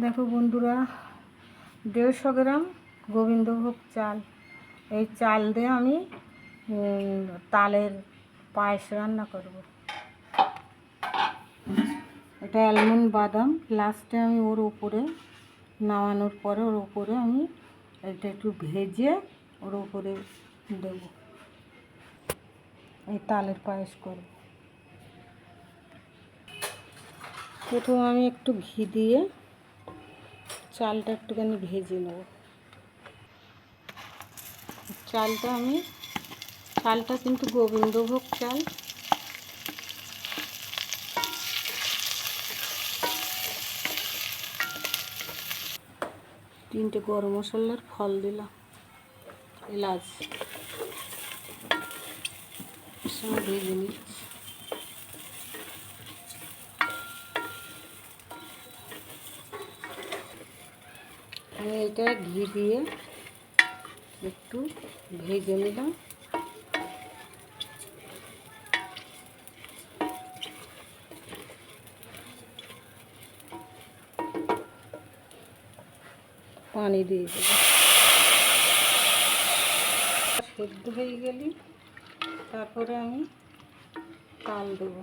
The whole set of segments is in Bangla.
দেখো বন্ধুরা, দেড়শো গ্রাম গোবিন্দভোগ চাল। এই চাল দিয়ে আমি তালের পায়েস রান্না করব। এটা অ্যালমন্ড বাদাম। লাস্টে আমি ওর উপরে, নামানোর পরে ওর উপরে আমি এটা একটু ভেজে ওর উপরে দেব। এই তালের পায়েস করব। প্রথম আমি একটু ঘি দিয়ে চালটা একটুখানি ভেজে নেব। চালটা আমি, চালটা কিন্তু গোবিন্দভোগ চাল। তিনটে গরম মশলার ফল দিলাম, এলাচ। ভেজে নিচ্ছি। আমি এটা ঘি দিয়ে একটু ভেজে নিলাম। পানি দিয়ে দেব। সেদ্ধ হয়ে গেলি তারপরে আমি তাল দেবো।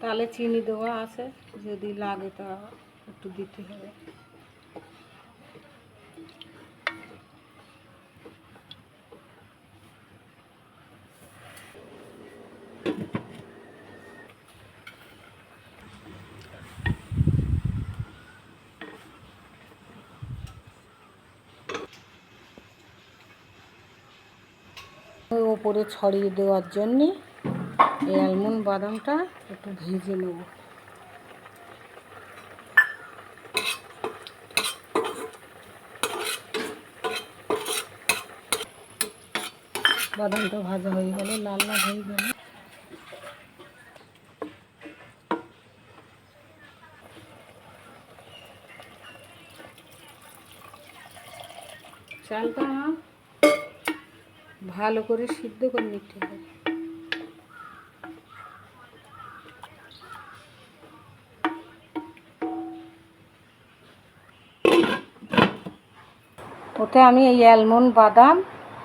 তালে চিনি দেওয়া আছে, যদি লাগে তা একটু দিতে হবে। ওপরে ছড়িয়ে দেওয়ার জন্যে এই আলমন্ড বাদামটা একটু ভেজে নেব। বাদামটা ভাজা হয়ে গেলে, লাল লাল হয়ে গেলে। চালটা ভালো করে সিদ্ধ করে নিতে হবে। ওতে আমি এই অ্যালমন্ড বাদাম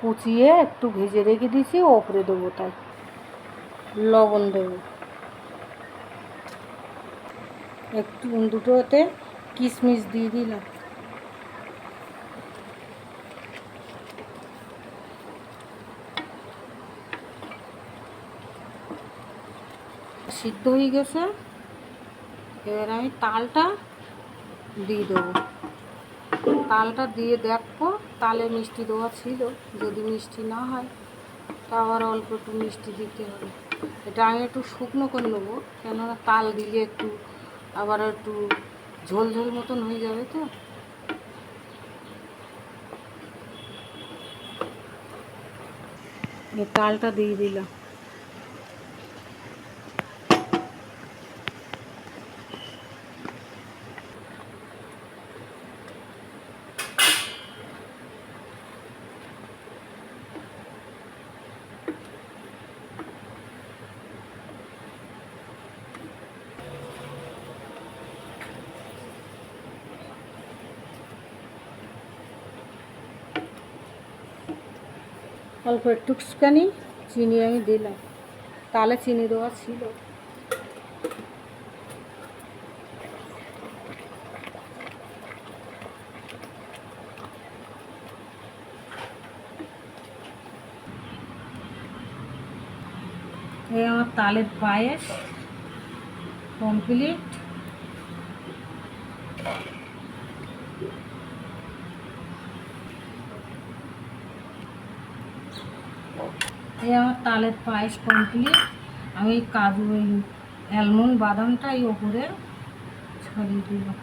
কুচিয়ে একটু ভেজে রেখে দিয়েছি, ওপরে দেবো তাই। লবণ দেবো। একটু দুটোতে কিশমিশ দিয়ে দিলাম। সিদ্ধ হয়ে গেছে। এবার আমি তালটা দিয়ে দেবো। তালটা দিয়ে দেখব তালে মিষ্টি দেওয়া ছিল, যদি মিষ্টি না হয়, তা আবার অল্প একটু মিষ্টি দিতে হবে। এটা আমি একটু শুকনো করে নেব, কেননা তাল দিলে একটু আবার একটু ঝোলঝোল ঝোল মতন হয়ে যাবে তো। তালটা দিয়ে দিলাম। অল্প একটুখানি চিনি আমি দিলাম। তালে চিনি দেওয়া ছিল। এই আমার তালের পায়েস কমপ্লিট এই আমার তালের পায়েস কমপ্লিট আমি কাজু ওই অ্যালমন্ড বাদামটা এই ওপরে ছড়িয়ে দিলাম।